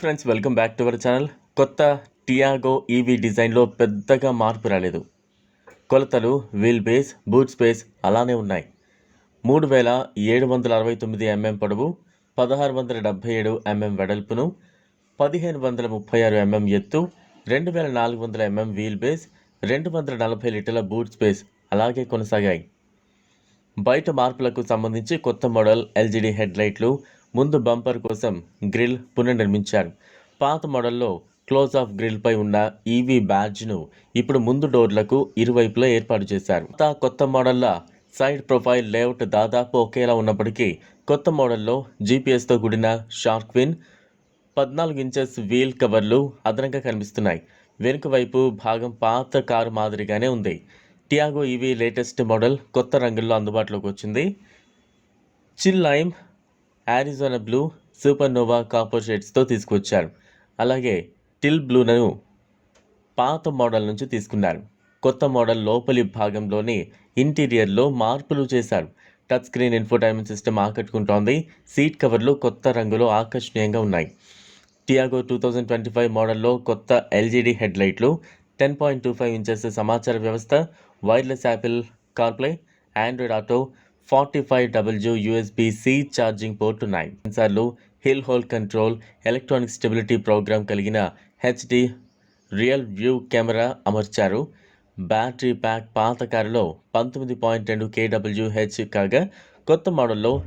Friends welcome back to our channel. కొత్త Tiago EV డిజైన్లో పెద్దగా మార్పు రాలేదు. కొలతలు వీల్ బేస్ బూట్ స్పేస్ అలానే ఉన్నాయి. మూడు వేల ఏడు వందల అరవై తొమ్మిది ఎంఎం పొడవు పదహారు వందల డెబ్బై ఏడు ఎంఎం వెడల్పును పదిహేను వందల ముప్పై ఆరు ఎంఎం ఎత్తు రెండు వేల నాలుగు వందల ఎంఎం వీల్ బేస్ రెండు వందల నలభై లీటర్ల బూట్ స్పేస్ అలాగే కొనసాగాయి. బయట మార్పులకు సంబంధించి కొత్త మోడల్ ఎల్జీడీ హెడ్ లైట్లు ముందు బంపర్ కోసం గ్రిల్ పునర్నిర్మించారు. పాత మోడల్లో క్లోజ్ ఆఫ్ గ్రిల్ పై ఉన్న ఈవీ బ్యాడ్జ్ను ఇప్పుడు ముందు డోర్లకు ఇరువైపులా ఏర్పాటు చేశారు. కొత్త కొత్త మోడల్ల సైడ్ ప్రొఫైల్ లేఅవుట్ దాదాపు ఒకేలా ఉన్నప్పటికీ కొత్త మోడల్లో జీపీఎస్తో కూడిన షార్క్ విన్ పద్నాలుగు ఇంచెస్ వీల్ కవర్లు అదనంగా కనిపిస్తున్నాయి. వెనుక వైపు భాగం పాత కారు మాదిరిగానే ఉంది. టియాగో ఈవీ లేటెస్ట్ మోడల్ కొత్త రంగుల్లో అందుబాటులోకి వచ్చింది. Chill lime Arizona blue supernova copper షేడ్స్తో తీసుకొచ్చారు అలాగే టిల్ బ్లూను పాత మోడల్ నుంచి తీసుకున్నారు. కొత్త మోడల్ లోపలి భాగంలోని ఇంటీరియర్లో మార్పులు చేశారు. టచ్ స్క్రీన్ ఇన్ఫోటైన్మెంట్ సిస్టమ్ ఆకట్టుకుంటోంది. సీట్ కవర్లు కొత్త రంగులో ఆకర్షణీయంగా ఉన్నాయి. Tiago two thousand twenty five మోడల్లో కొత్త ఎల్జీడీ హెడ్ లైట్లు ten point two five inches సమాచార వ్యవస్థ wireless Apple CarPlay Android Auto forty five W USB C charging port ఉన్నాయి సెన్సార్లు hill hold control electronic stability program కలిగిన హెచ్డి రియల్ వ్యూ కెమెరా అమర్చారు. Battery pack పాత కారులో పంతొమ్మిది పాయింట్ రెండు కేడబ్ల్యూహెచ్ కాగా కొత్త మోడల్లో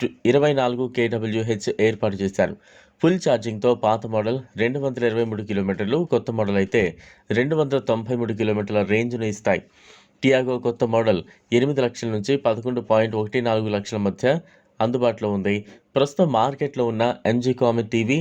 టు- ఇరవై నాలుగు కేడబ్ల్యూహెచ్ ఏర్పాటు చేశారు. ఫుల్ ఛార్జింగ్తో పాత మోడల్ రెండు వందల ఇరవై మూడు కిలోమీటర్లు కొత్త మోడల్ అయితే రెండు వందల తొంభై మూడు కిలోమీటర్ల రేంజ్ను ఇస్తాయి. టియాగో కొత్త మోడల్ ఎనిమిది లక్షల నుంచి పదకొండు పాయింట్ ఒకటి నాలుగు లక్షల మధ్య అందుబాటులో ఉంది. ప్రస్తుతం మార్కెట్లో ఉన్న MG Comet EV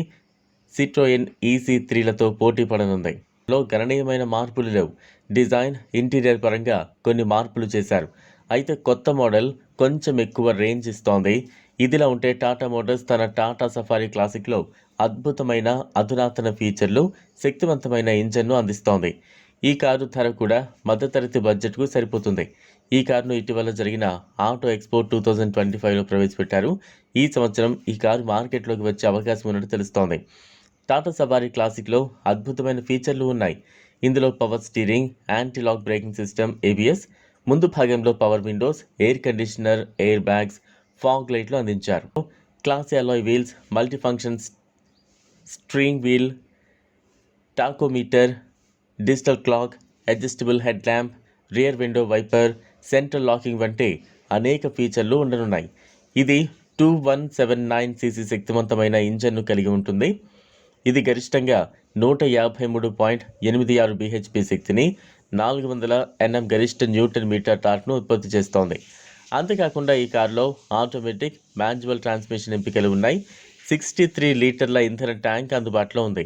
Citroen EC త్రీలతో పోటీ పడనుంది. లో గణనీయమైన మార్పులు లేవు. డిజైన్ ఇంటీరియర్ పరంగా కొన్ని మార్పులు చేశారు. అయితే కొత్త మోడల్ కొంచెం ఎక్కువ రేంజ్ ఇస్తోంది. ఇదిలా ఉంటే టాటా మోటార్స్ తన టాటా సఫారీ క్లాసిక్లో అద్భుతమైన అధునాతన ఫీచర్లు శక్తివంతమైన ఇంజన్ను అందిస్తోంది. ఈ కారు ధర కూడా మధ్యతరగతి బడ్జెట్కు సరిపోతుంది. ఈ కారును ఇటీవల జరిగిన Auto Expo two thousand twenty ఫైవ్లో ప్రవేశపెట్టారు. ఈ సంవత్సరం ఈ కారు మార్కెట్లోకి వచ్చే అవకాశం ఉన్నట్టు తెలుస్తోంది. టాటా సఫారీ క్లాసిక్లో అద్భుతమైన ఫీచర్లు ఉన్నాయి. ఇందులో power steering anti lock braking system ABS ముందు భాగంలో power windows air conditioner air bags fog లైట్లు అందించారు. Class alloy wheels multi functions steering wheel tachometer digital clock adjustable head lamp rear window wiper central locking వంటి అనేక ఫీచర్లు ఉండనున్నాయి. ఇది two one seven nine CC శక్తివంతమైన ఇంజన్ను కలిగి ఉంటుంది. ఇది గరిష్టంగా నూట యాభై మూడు పాయింట్ ఎనిమిది ఆరు బీహెచ్పి శక్తిని నాలుగు వందల ఎన్ఎం గరిష్ట న్యూటన్ మీటర్ టార్క్ను ఉత్పత్తి చేస్తోంది. అంతేకాకుండా ఈ కారులో ఆటోమేటిక్ మాన్యువల్ ట్రాన్స్మిషన్ ఎంపికలు ఉన్నాయి. సిక్స్టీ త్రీ లీటర్ల ఇంధన ట్యాంక్ అందుబాటులో ఉంది.